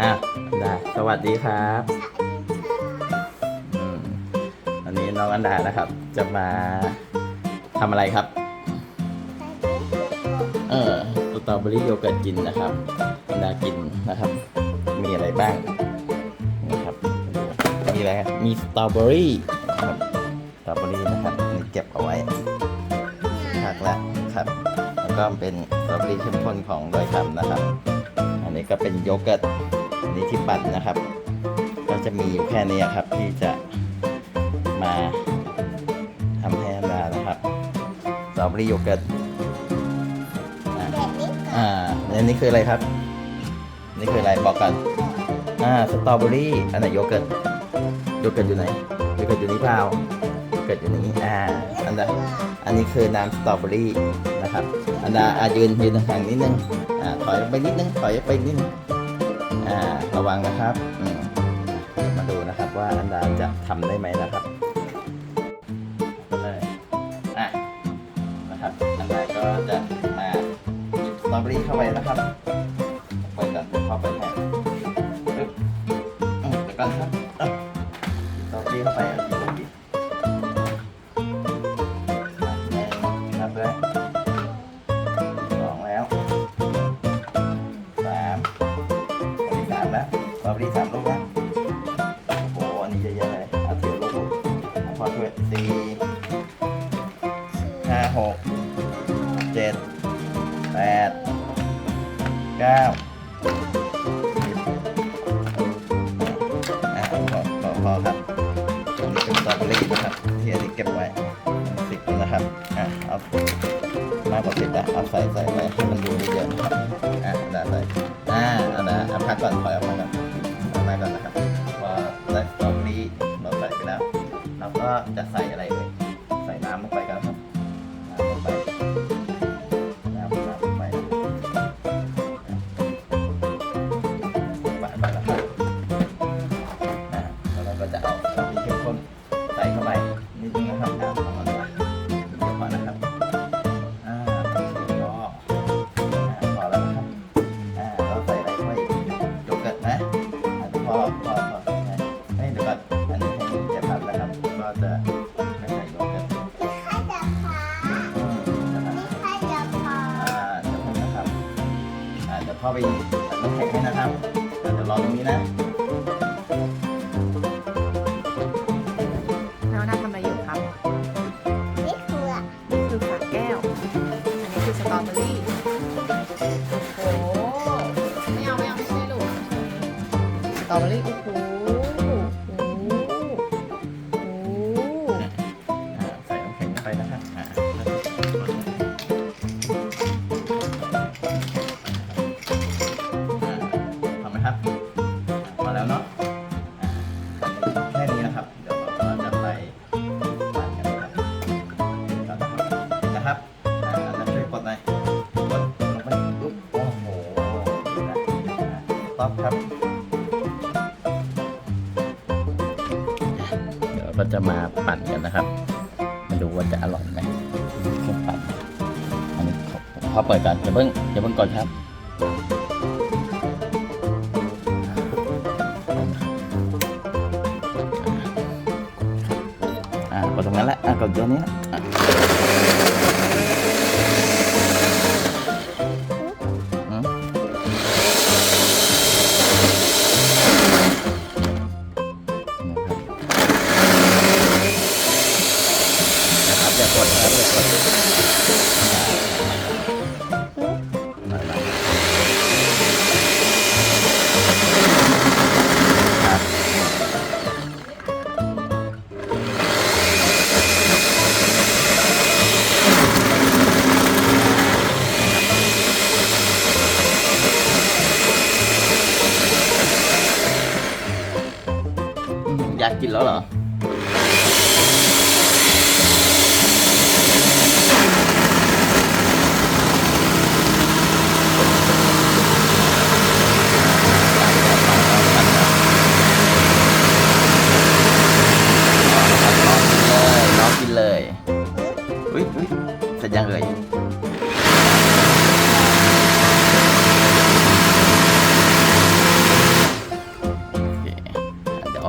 อะได้สวัสดีครับอืมวันนี้น้องอันดานะครับ จะมาทำอะไรครับ เออสตรอเบอรี่โยเกิร์ตกินนะครับอันดากินนะครับ มีอะไรบ้างนะครับมีอะไรครับมีสตรอเบอรี่นะครับสตรอเบอรี่นะครับนี่เก็บเอาไว้หักแล้วครับ แล้วก็เป็นสตรอเบอรี่เข้มข้นของดอยคำนะครับ อันนี้ก็เป็นโยเกิร์ตอั นนี้ที่ปั่นนะครับ ก็จะมีอยู่แค่นี้ครับที่จะมาทำให้อันดานะครับสตรอเบอรี่โยเกิร์ตอ่าแบบนี้อ่าอันนี้คืออะไรครับ นี่คืออะไรบอกกันอ่าสตรอเบอรี่อันไหนโยเกิร์ตโยเกิร์ตอยู่ไหนโยเกิร์ตอยู่นี่เปล่าโยเกิร์ตอยู่นี้อ่าอันดาอันนี้คือน้ำสตรอเบอรี่นะครับ อันดาอะยืนยืนห่างๆนิดนึงอ่าถอยไปนิดนึงถอยไปนิดนึง อ่าระวังนะครับอืมมาดูนะครับว่าอันดาจะทำได้ไหมนะครับก็เลยอะนะครับอันดาก็จะมาหยิบสตรอเบอรี่เข้าไปนะครับเปิดก่อนเข้าไปแทนปึ๊บอืมเดี๋ยวก่อนครับเอ้าหยิบสตรอเบอรี่เข้าไป เก้าสิบอะพอพอพอครับอันนี้เป็นสตรอเบอรี่นะครับที่อันนี้เก็บไว้สิบนะครับอะเอามากกว่าสิบนะเอาใส่ใส่ไปให้มันดูเยอะๆนะครับอะได้ใส่อ่าอันนะเอาพักก่อนถอยออกมาก่อนเอามาก่อนนะครับพอได้สตรอเบอรี่เราใส่ไปแล้วเราก็จะใส่อะไร ไปตัดน้ำแข็งให้นะครับเดี๋ยวรอตรงนี้นะ ต๊อปครับ เดี๋ยวก็จะมาปั่นกันนะครับ มาดูว่าจะอร่อยไหมเครื่องปั่นอันนี้ขอขอเปิดก่อนอย่าเพิ่งอย่าเพิ่งกดครับอ่ากดตรงนั้นแหละอ่ากดตัวนี้นะ นะครับอย่า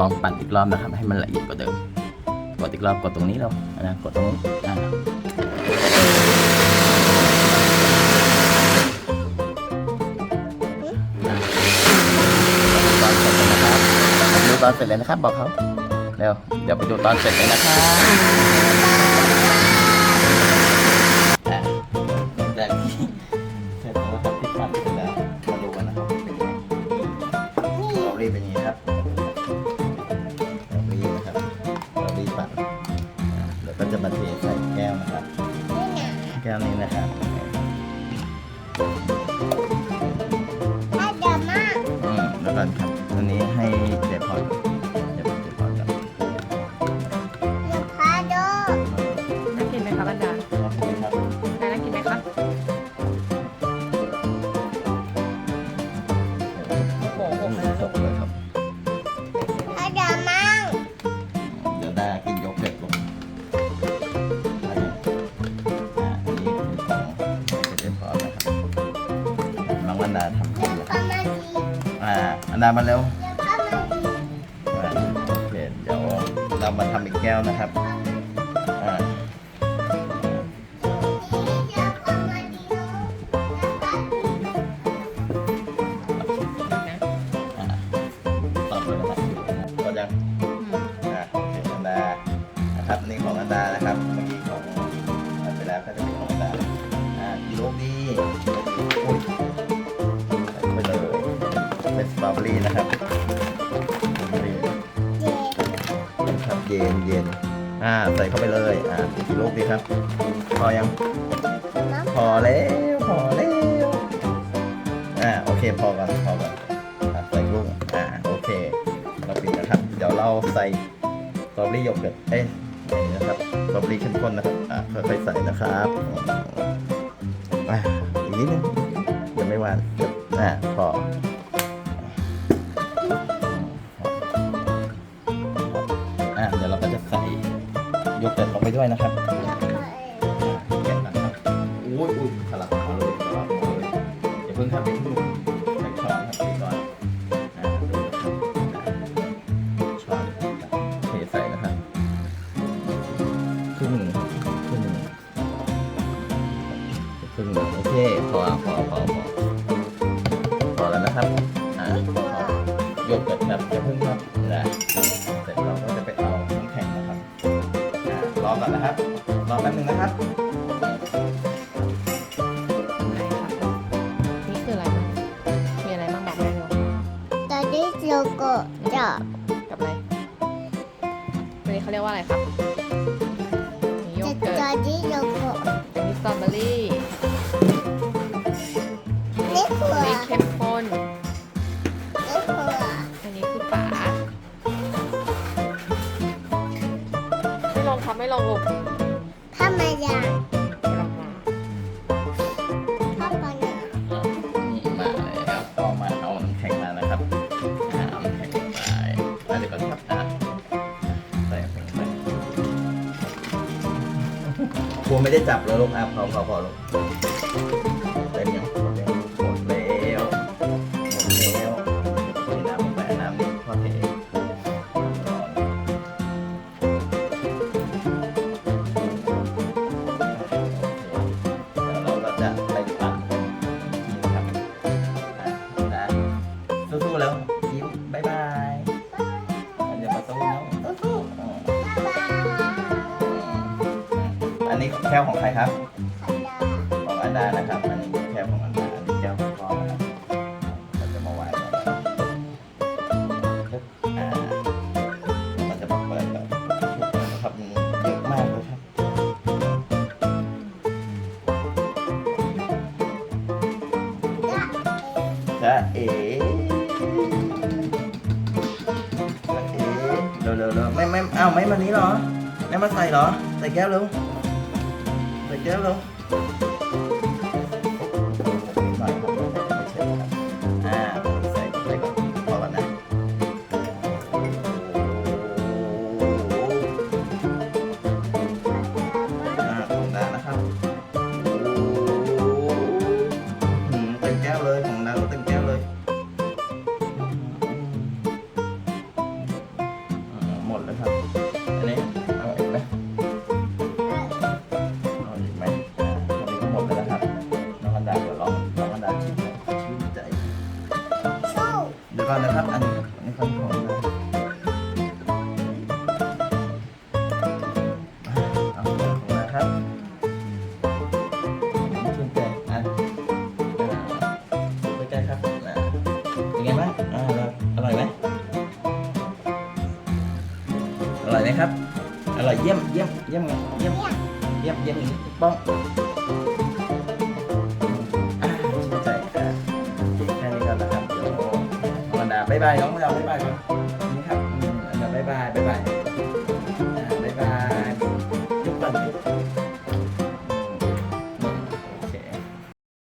ลองปั่นอีกรอบนะครับให้มันละเอียดกว่าเดิมกดอีกรอบกดตรงนี้เรานะกดตรงนี้อ่าตอนเสร็จเลยนะครับดูตอนเสร็จเลยนะครับบอกเขาเร็วเดี๋ยวไปดูตอนเสร็จเลยนะครับอะแรกที่เสร็จแล้วครับที่ปั่นเสร็จแล้วมาดูกันนะครับเป็นยังไงเรารีบเป็นอย่างนี้ครับ อันดาทำให้เดี๋ยวนะคพารับมาดีอ่าอันดามาเร็วโอเคเดี๋ยวเรามาทำอีกแก้วนะครับ อ่าใส่เข้าไปเลยอ่ากี่ลูกดีครับพอยังมาพอแล้วพอแล้วอ่าโอเคพอก่อนพอก่อนอะใส่ลูกอ่าโอเคเราปิดนะครับ เดี๋ยวเราใส่สตรอเบอรี่โยเกิร์ตเอ้ยนี่นะครับสตรอเบอรี่เข้มข้นนะครับอ่าค่อยๆใส่นะครับอ่าอีกนิดนึงยังไม่หวานอ่าพออ่าเดี๋ยวเราก็จะใส่ โยเกิร์ตลงไปด้วยนะครับแกะนะครับอุ้ยอุ้ยถลักมาเลยถลักมาเลยอย่าเพิ่งครับอย่าเพิ่งใส่ช้อนครับใส่ช้อนนะครับอ่าช้อนเทใส่นะครับครึ่งหนึ่งครึ่งหนึ่งครึ่งหนึ่งโอเคพอพอ รับรอแป๊บนึงนะครับไหนครับ นี่คืออะไรบ้างมีอะไรบ้างบอกแม่ดูตอนนี้โลโก้จะกับอะไรตัวนี้เขาเรียกว่าอะไรครับ กลัวไม่ได้จับแล้วลูกอะพอพอพอลูก ใครครับของอันดานะครับ อันนี้แก้วของอันดาอันนี้แก้วของพ่อนะครับเราจะมาวางก่อนอ่าเราจะมาเปิดแบบนะครับมันเยอะมากเลยครับ จ้าเอ๋จ้าเอ๋เร็วเร็วเร็วไม่ไม่อ้าวไม่มานี้เหรอไม่มาใส่เหรอ ใส่แก้วเร็ว ใส่แก่อนคันของนะเอาของมนะครับชื่นใจอะไปใกล้ครับอะเป็นไงบ้างอ่าอร่อยไหมอร่อยไหมครับ อร่อยเยี่ยมเยี่ยมเยี่ยมเยี่ยมเยี่ยมเยี่ยมอีกป้อง บายน้องเราบ๊ายบายก่อนนี่ครับอืมเราบ๊ายบายบายบาย